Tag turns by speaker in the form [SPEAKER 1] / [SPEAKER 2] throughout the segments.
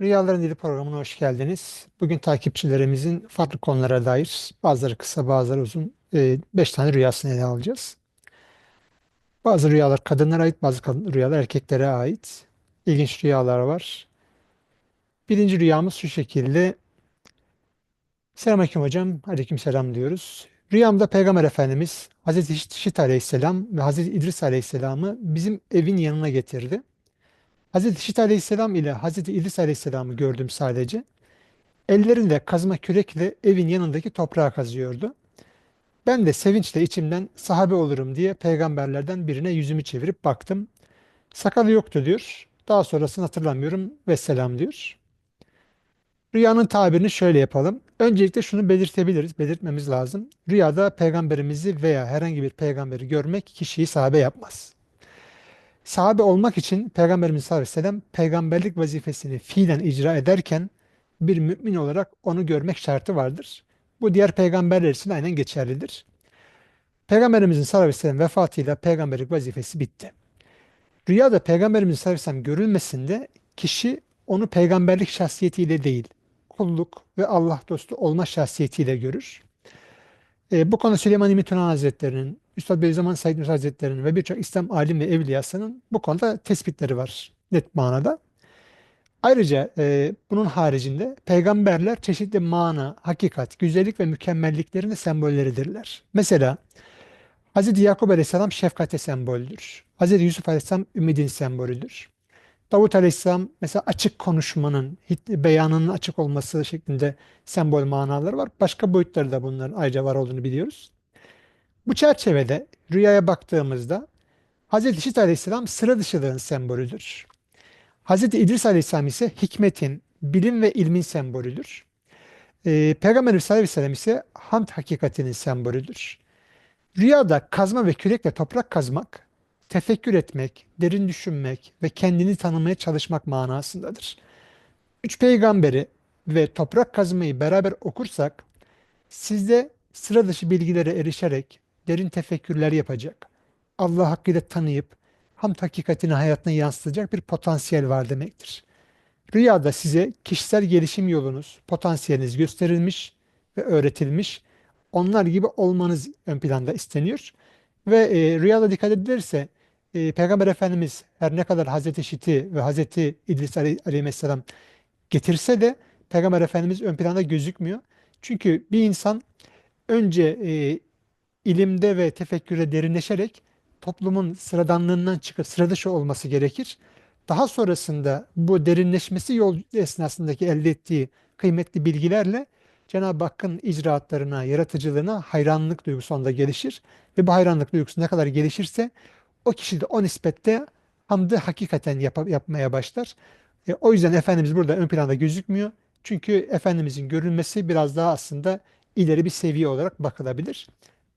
[SPEAKER 1] Rüyaların Dili programına hoş geldiniz. Bugün takipçilerimizin farklı konulara dair bazıları kısa bazıları uzun 5 tane rüyasını ele alacağız. Bazı rüyalar kadınlara ait bazı kadın, rüyalar erkeklere ait. İlginç rüyalar var. Birinci rüyamız şu şekilde. Selamünaleyküm hocam. Aleykümselam diyoruz. Rüyamda Peygamber Efendimiz Hazreti Şit Aleyhisselam ve Hazreti İdris Aleyhisselam'ı bizim evin yanına getirdi. Hazreti Şit Aleyhisselam ile Hazreti İdris Aleyhisselam'ı gördüm sadece. Ellerinde kazma kürekle evin yanındaki toprağı kazıyordu. Ben de sevinçle içimden sahabe olurum diye peygamberlerden birine yüzümü çevirip baktım. Sakalı yoktu diyor. Daha sonrasını hatırlamıyorum. Vesselam diyor. Rüyanın tabirini şöyle yapalım. Öncelikle şunu belirtebiliriz, belirtmemiz lazım. Rüyada peygamberimizi veya herhangi bir peygamberi görmek kişiyi sahabe yapmaz. Sahabe olmak için Peygamberimiz sallallahu aleyhi ve sellem peygamberlik vazifesini fiilen icra ederken bir mümin olarak onu görmek şartı vardır. Bu diğer peygamberler için aynen geçerlidir. Peygamberimizin sallallahu aleyhi ve sellem vefatıyla peygamberlik vazifesi bitti. Rüyada Peygamberimizin sallallahu aleyhi ve sellem görülmesinde kişi onu peygamberlik şahsiyetiyle değil, kulluk ve Allah dostu olma şahsiyetiyle görür. E, bu konu Süleyman İbni Tunan Hazretleri'nin, Üstad Bediüzzaman Said Nursi Hazretleri'nin ve birçok İslam alim ve evliyasının bu konuda tespitleri var net manada. Ayrıca e, bunun haricinde peygamberler çeşitli mana, hakikat, güzellik ve mükemmelliklerin de sembolleridirler. Mesela Hz. Yakup Aleyhisselam şefkate semboldür. Hz. Yusuf Aleyhisselam ümidin sembolüdür. Davut Aleyhisselam mesela açık konuşmanın, beyanının açık olması şeklinde sembol manaları var. Başka boyutları da bunların ayrıca var olduğunu biliyoruz. Bu çerçevede rüyaya baktığımızda Hz. İşit Aleyhisselam sıra dışılığın sembolüdür. Hz. İdris Aleyhisselam ise hikmetin, bilim ve ilmin sembolüdür. Ee, Peygamberimiz sallallahu aleyhi ve sellem ise hamd hakikatinin sembolüdür. Rüyada kazma ve kürekle toprak kazmak, tefekkür etmek, derin düşünmek ve kendini tanımaya çalışmak manasındadır. Üç peygamberi ve toprak kazmayı beraber okursak, sizde sıra dışı bilgilere erişerek derin tefekkürler yapacak, Allah hakkıyla tanıyıp ham hakikatini hayatına yansıtacak bir potansiyel var demektir. Rüyada size kişisel gelişim yolunuz, potansiyeliniz gösterilmiş ve öğretilmiş. Onlar gibi olmanız ön planda isteniyor. Ve e, rüyada dikkat edilirse e, Peygamber Efendimiz her ne kadar Hazreti Şit'i ve Hazreti İdris Aley- Aleyhisselam getirse de Peygamber Efendimiz ön planda gözükmüyor. Çünkü bir insan önce e, ilimde ve tefekkürde derinleşerek toplumun sıradanlığından çıkıp sıra dışı olması gerekir. Daha sonrasında bu derinleşmesi yol esnasındaki elde ettiği kıymetli bilgilerle Cenab-ı Hakk'ın icraatlarına, yaratıcılığına hayranlık duygusu onda gelişir. Ve bu hayranlık duygusu ne kadar gelişirse o kişi de o nispette hamdı hakikaten yap yapmaya başlar. E, o yüzden Efendimiz burada ön planda gözükmüyor. Çünkü Efendimizin görülmesi biraz daha aslında ileri bir seviye olarak bakılabilir.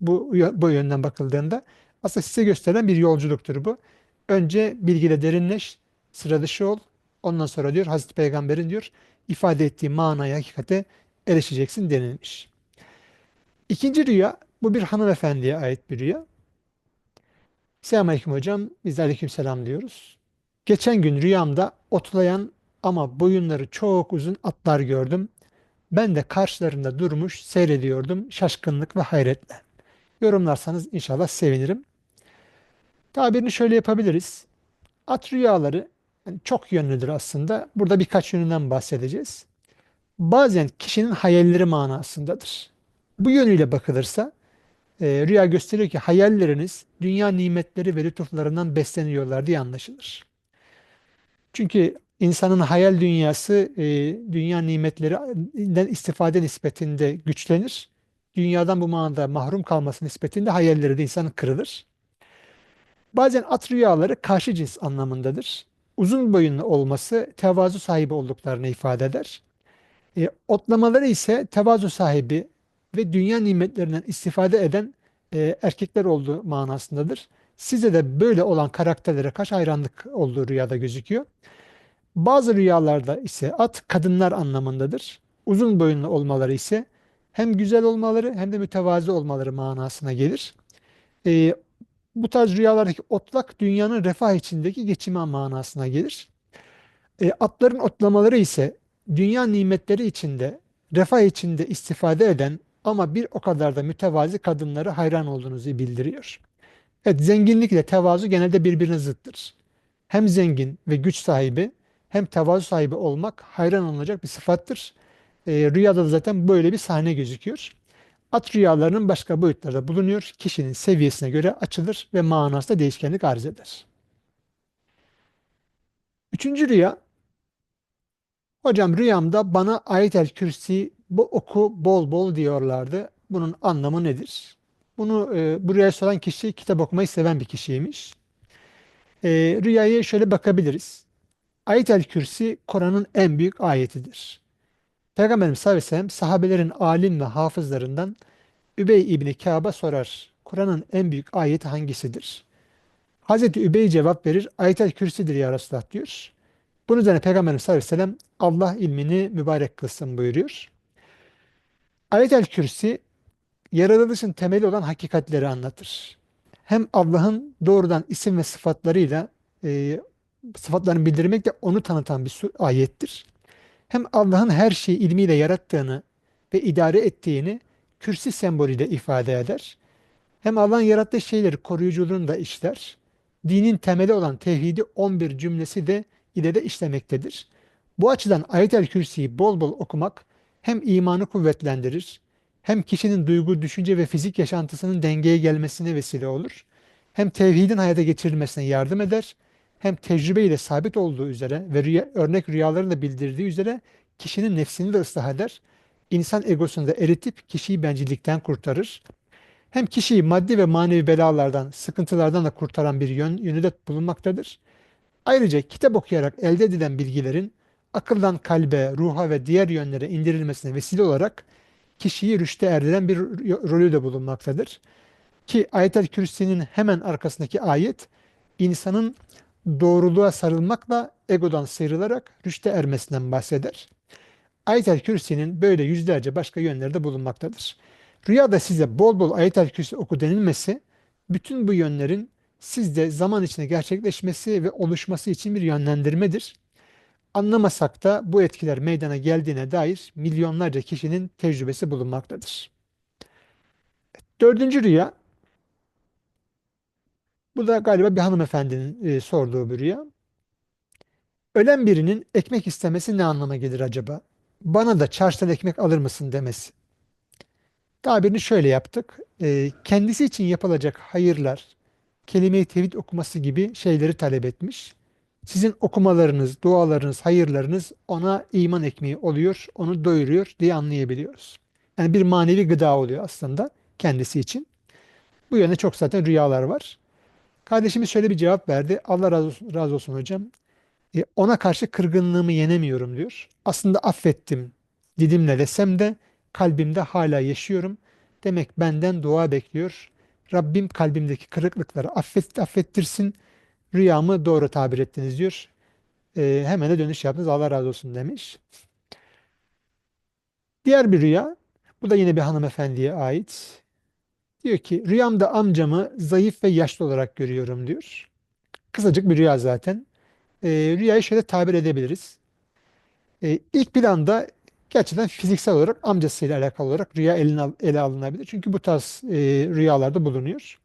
[SPEAKER 1] Bu, bu yönden bakıldığında aslında size gösterilen bir yolculuktur bu. Önce bilgide derinleş, sıra dışı ol. Ondan sonra diyor Hazreti Peygamber'in diyor ifade ettiği manaya, hakikate erişeceksin denilmiş. İkinci rüya, bu bir hanımefendiye ait bir rüya. Selamünaleyküm hocam. Biz de aleykümselam diyoruz. Geçen gün rüyamda otlayan ama boyunları çok uzun atlar gördüm. Ben de karşılarında durmuş seyrediyordum şaşkınlık ve hayretle. Yorumlarsanız inşallah sevinirim. Tabirini şöyle yapabiliriz. At rüyaları yani çok yönlüdür aslında. Burada birkaç yönünden bahsedeceğiz. Bazen kişinin hayalleri manasındadır. Bu yönüyle bakılırsa e, rüya gösteriyor ki hayalleriniz dünya nimetleri ve lütuflarından besleniyorlar diye anlaşılır. Çünkü insanın hayal dünyası e, dünya nimetlerinden istifade nispetinde güçlenir. Dünyadan bu manada mahrum kalması nispetinde hayalleri de insanın kırılır. Bazen at rüyaları karşı cins anlamındadır. Uzun boyunlu olması tevazu sahibi olduklarını ifade eder. E, otlamaları ise tevazu sahibi ve dünya nimetlerinden istifade eden e, erkekler olduğu manasındadır. Size de böyle olan karakterlere karşı hayranlık olduğu rüyada gözüküyor. Bazı rüyalarda ise at kadınlar anlamındadır. Uzun boyunlu olmaları ise hem güzel olmaları hem de mütevazi olmaları manasına gelir. E, bu tarz rüyalardaki otlak dünyanın refah içindeki geçimi manasına gelir. E, atların otlamaları ise dünya nimetleri içinde, refah içinde istifade eden ama bir o kadar da mütevazi kadınlara hayran olduğunuzu bildiriyor. Evet, zenginlikle tevazu genelde birbirine zıttır. Hem zengin ve güç sahibi hem tevazu sahibi olmak hayran olunacak bir sıfattır. E, rüyada da zaten böyle bir sahne gözüküyor. At rüyalarının başka boyutları da bulunuyor. Kişinin seviyesine göre açılır ve manasında değişkenlik arz eder. Üçüncü rüya, hocam rüyamda bana Ayet-el Kürsi bu oku bol bol diyorlardı. Bunun anlamı nedir? Bunu e, bu rüyayı soran kişi kitap okumayı seven bir kişiymiş. E, rüyaya şöyle bakabiliriz. Ayet-el Kürsi Kur'an'ın en büyük ayetidir. Peygamberimiz sallallahu aleyhi ve sellem sahabelerin alim ve hafızlarından Übey İbni Kâb'a sorar. Kur'an'ın en büyük ayeti hangisidir? Hazreti Übey cevap verir. Ayet-el Kürsi'dir ya Resulullah diyor. Bunun üzerine Peygamberimiz sallallahu aleyhi ve sellem Allah ilmini mübarek kılsın buyuruyor. Ayet-el Kürsi yaratılışın temeli olan hakikatleri anlatır. Hem Allah'ın doğrudan isim ve sıfatlarıyla e, sıfatlarını bildirmekle onu tanıtan bir ayettir. Hem Allah'ın her şeyi ilmiyle yarattığını ve idare ettiğini kürsi sembolüyle ifade eder. Hem Allah'ın yarattığı şeyleri koruyuculuğunu da işler. Dinin temeli olan tevhidi 11 cümlesi de ileride işlemektedir. Bu açıdan Ayet-el Kürsi'yi bol bol okumak hem imanı kuvvetlendirir, hem kişinin duygu, düşünce ve fizik yaşantısının dengeye gelmesine vesile olur, hem tevhidin hayata geçirilmesine yardım eder, hem tecrübe ile sabit olduğu üzere ve rüya, örnek rüyaların da bildirdiği üzere kişinin nefsini de ıslah eder, insan egosunu da eritip kişiyi bencillikten kurtarır. Hem kişiyi maddi ve manevi belalardan, sıkıntılardan da kurtaran bir yön, yönü de bulunmaktadır. Ayrıca kitap okuyarak elde edilen bilgilerin akıldan kalbe, ruha ve diğer yönlere indirilmesine vesile olarak kişiyi rüşte erdiren bir rolü de bulunmaktadır. Ki Ayet-el Kürsi'nin hemen arkasındaki ayet insanın doğruluğa sarılmakla egodan sıyrılarak rüşte ermesinden bahseder. Ayet-el Kürsi'nin böyle yüzlerce başka yönleri de bulunmaktadır. Rüyada size bol bol Ayet-el Kürsi oku denilmesi bütün bu yönlerin sizde zaman içinde gerçekleşmesi ve oluşması için bir yönlendirmedir. Anlamasak da bu etkiler meydana geldiğine dair milyonlarca kişinin tecrübesi bulunmaktadır. Dördüncü rüya, bu da galiba bir hanımefendinin e, sorduğu bir rüya. Ölen birinin ekmek istemesi ne anlama gelir acaba? Bana da çarşıdan ekmek alır mısın demesi. Tabirini şöyle yaptık. E, kendisi için yapılacak hayırlar, kelime-i tevhid okuması gibi şeyleri talep etmiş. Sizin okumalarınız, dualarınız, hayırlarınız ona iman ekmeği oluyor, onu doyuruyor diye anlayabiliyoruz. Yani bir manevi gıda oluyor aslında kendisi için. Bu yönde çok zaten rüyalar var. Kardeşimiz şöyle bir cevap verdi. Allah razı olsun, razı olsun hocam. E, ona karşı kırgınlığımı yenemiyorum diyor. Aslında affettim didimle desem de kalbimde hala yaşıyorum. Demek benden dua bekliyor. Rabbim kalbimdeki kırıklıkları affet, affettirsin. Rüyamı doğru tabir ettiniz diyor. E, hemen de dönüş yaptınız. Allah razı olsun demiş. Diğer bir rüya. Bu da yine bir hanımefendiye ait. Diyor ki rüyamda amcamı zayıf ve yaşlı olarak görüyorum diyor. Kısacık bir rüya zaten. E, rüyayı şöyle tabir edebiliriz. E, ilk planda gerçekten fiziksel olarak amcasıyla alakalı olarak rüya eline, ele alınabilir. Çünkü bu tarz e, rüyalarda bulunuyor.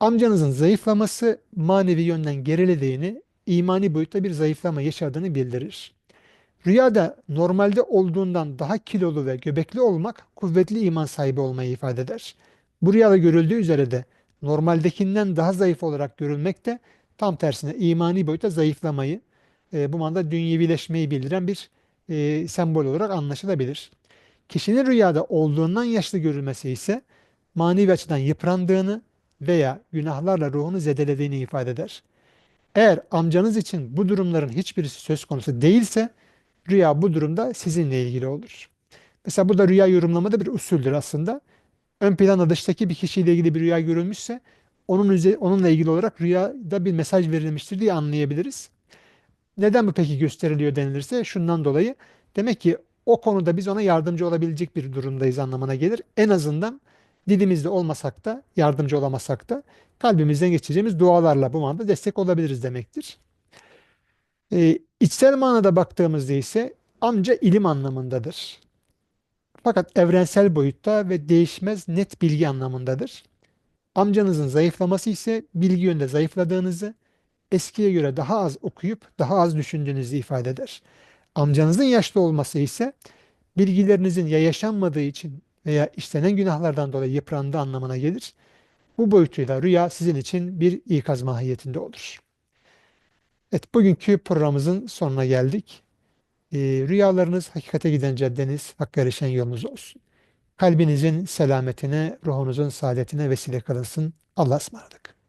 [SPEAKER 1] Amcanızın zayıflaması manevi yönden gerilediğini, imani boyutta bir zayıflama yaşadığını bildirir. Rüyada normalde olduğundan daha kilolu ve göbekli olmak kuvvetli iman sahibi olmayı ifade eder. Bu rüyada görüldüğü üzere de normaldekinden daha zayıf olarak görülmek de tam tersine imani boyutta zayıflamayı, e, bu manada dünyevileşmeyi bildiren bir e, sembol olarak anlaşılabilir. Kişinin rüyada olduğundan yaşlı görülmesi ise manevi açıdan yıprandığını veya günahlarla ruhunu zedelediğini ifade eder. Eğer amcanız için bu durumların hiçbirisi söz konusu değilse rüya bu durumda sizinle ilgili olur. Mesela burada rüya yorumlamada bir usuldür aslında. Ön planda dıştaki bir kişiyle ilgili bir rüya görülmüşse onun onunla ilgili olarak rüyada bir mesaj verilmiştir diye anlayabiliriz. Neden bu peki gösteriliyor denilirse şundan dolayı demek ki o konuda biz ona yardımcı olabilecek bir durumdayız anlamına gelir. En azından dilimizde olmasak da yardımcı olamasak da kalbimizden geçeceğimiz dualarla bu manada destek olabiliriz demektir. E, içsel manada baktığımızda ise amca ilim anlamındadır. Fakat evrensel boyutta ve değişmez net bilgi anlamındadır. Amcanızın zayıflaması ise bilgi yönde zayıfladığınızı, eskiye göre daha az okuyup daha az düşündüğünüzü ifade eder. Amcanızın yaşlı olması ise bilgilerinizin ya yaşanmadığı için veya işlenen günahlardan dolayı yıprandığı anlamına gelir. Bu boyutuyla rüya sizin için bir ikaz mahiyetinde olur. Evet, bugünkü programımızın sonuna geldik. Ee, rüyalarınız hakikate giden caddeniz, hakka erişen yolunuz olsun. Kalbinizin selametine, ruhunuzun saadetine vesile kılınsın. Allah'a ısmarladık.